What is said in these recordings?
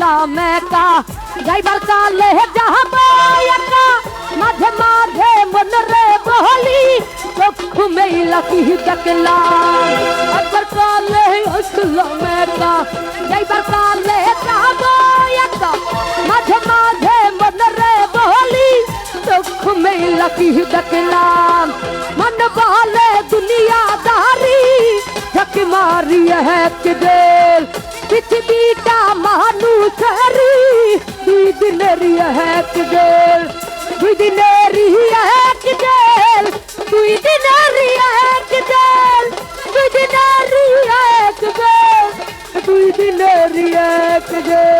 बोला मैं का। ड्राइवर का लहजा का माधे माधे मन रे बोली चोख में लकी दकला अकबर का लहजा मैं का। ड्राइवर का लहजा का माधे माधे मन रे बोली चोख में लकी दकला मन वाले दुनियादारी, झक मारी है किदे পৃথিবীটা মানুষেরই। দুই দিনের এক জেল দুই দিনের এক জেল দুই দিনের এক জেল দুই দিনের এক জেল দুই দিনের এক দিল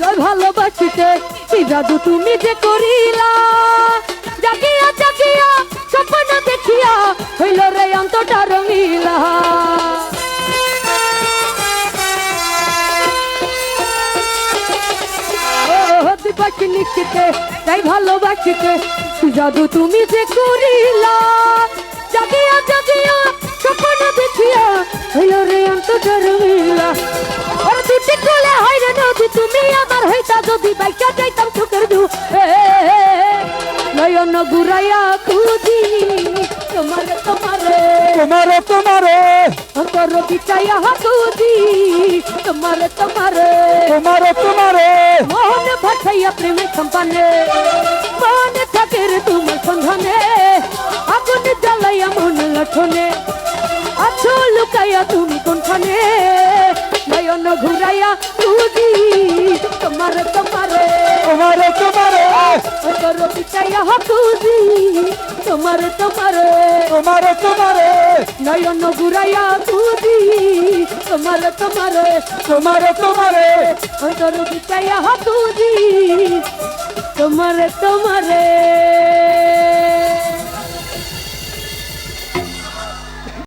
জয় ভালোবাসিতে এই জাদু তুমি যে করিলা? জাগিয়া জাগিয়া, স্বপ্ন দেখিয়া হইল রে অন্তটা রঙিলা। দিবসিনী চিতে তাই ভালোবাসিতে এই জাদু তুমি যে করিলা? জাগিয়া জাগিয়া, স্বপ্ন দেখিয়া হইল রে অন্তটা রঙিলা। ওর দুটি কোলে হয় রে নদী তুমি আমার হইতা যদি বাইকা যাইতাম চোখের দু নয়ন গুরাইয়া খুঁজি তোমারে তোমারে তোমারে তোমারে অন্তর বিচাইয়া খুঁজি তোমারে তোমারে তোমারে তোমারে মন ভাসাইয়া প্রেমের সম্পানে মন থাকে রে তোমার সন্ধানে আগুন জ্বালাইয়া মন লঠনে আছো লুকাইয়া তুমি কোনখানে নয়ন ঘুরাইয়া খুঁজি তোমারে তোমারে। তোমারে তোমারে। অন্তর বিচাইয়া খুঁজি। তোমারে তোমারে। তোমারে তোমারে। নয়ন ঘুরাইয়া খুঁজি। তোমারে তোমারে। তোমারে তোমারে। অন্তর বিচাইয়া খুঁজি। তোমারে তোমারে।